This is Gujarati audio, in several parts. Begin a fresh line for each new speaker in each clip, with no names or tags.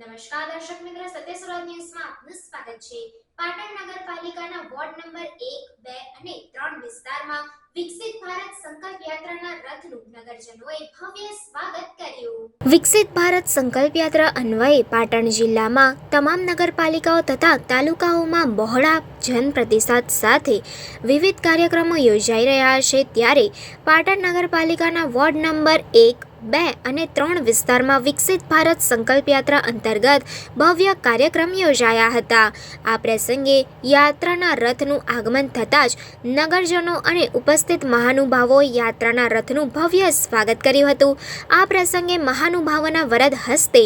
દર્શક મિત્ર સત્યસ્વરાજ ન્યૂઝમાં આપનું સ્વાગત છે. પાટણ નગરપાલિકાના વોર્ડ નંબર એક, બે અને 3 વિસ્તારમાં વિકસિત ભારત સંકલ્પ યાત્રાના રથનું નગરજનોએ ભવ્ય સ્વાગત કર્યું. વિકસિત ભારત સંકલ્પ યાત્રા અન્વયે પાટણ જિલ્લામાં તમામ નગરપાલિકાઓ તથા તાલુકાઓમાં બહોળા જન પ્રતિસાદ સાથે વિવિધ કાર્યક્રમો યોજાઈ રહ્યા છે. ત્યારે પાટણ નગરપાલિકાના વોર્ડ નંબર એક બે અને ત્રણ વિસ્તારમાં વિકસિત ભારત સંકલ્પ યાત્રા અંતર્ગત ભવ્ય કાર્યક્રમ યોજાયા હતા. આ પ્રસંગે યાત્રાના રથનું આગમન થતાં જ નગરજનો અને ઉપસ્થિત મહાનુભાવોએ યાત્રાના રથનું ભવ્ય સ્વાગત કર્યું હતું. આ પ્રસંગે મહાનુભાવોના વરદ હસ્તે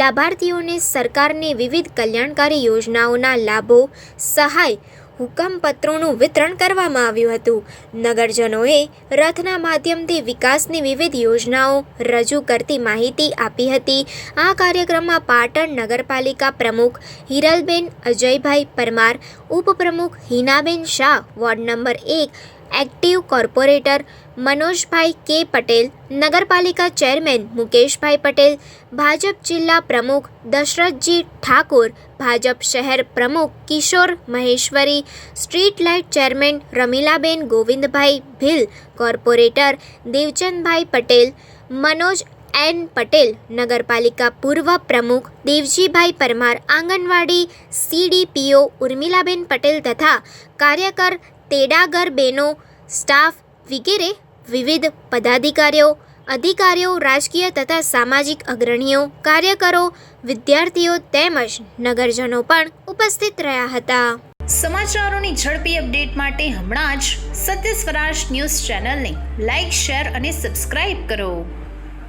લાભાર્થીઓને સરકારની વિવિધ કલ્યાણકારી યોજનાઓના લાભો, સહાય હુકમપત્રોનું વિતરણ કરવામાં આવ્યું હતું. નગરજનોએ રથના માધ્યમથી વિકાસની વિવિધ યોજનાઓ રજૂ કરતી માહિતી આપી હતી. આ કાર્યક્રમમાં પાટણ નગરપાલિકા પ્રમુખ હિરલબેન અજયભાઈ પરમાર, ઉપપ્રમુખ હિનાબેન શાહ, વોર્ડ નંબર એક એક્ટિવ કોર્પોરેટર મનોજભાઈ કે પટેલ નગરપાલિકા ચેરમેન મુકેશભાઈ પટેલ ભાજપ જિલ્લા પ્રમુખ દશરથજી ઠાકોર ભાજપ શહેર પ્રમુખ Kishor Maheshwari street light chairman Ramilaben Govindbhai Bhil corporator Devchandbhai Patel Manoj N Patel નગરપાલિકા પૂર્વ પ્રમુખ દેવજીભાઈ પરમાર આંગણવાડી સીડીપીઓ ઉર્મિલાબેન પટેલ તથા કાર્યકર તેડાગર બેનો સ્ટાફ વગેરે વિવિધ પદાધિકારીઓ, અધિકારીઓ, રાજકીય તથા સામાજિક અગ્રણીઓ, કાર્યકરો, વિદ્યાર્થીઓ તેમજ નગરજનો પણ ઉપસ્થિત રહ્યા હતા.
સમાચારોની ઝડપી અપડેટ માટે હમણાં જ સત્ય સ્વરાજ ન્યૂઝ ચેનલને લાઇક શેર અને સબસ્ક્રાઇબ કરો.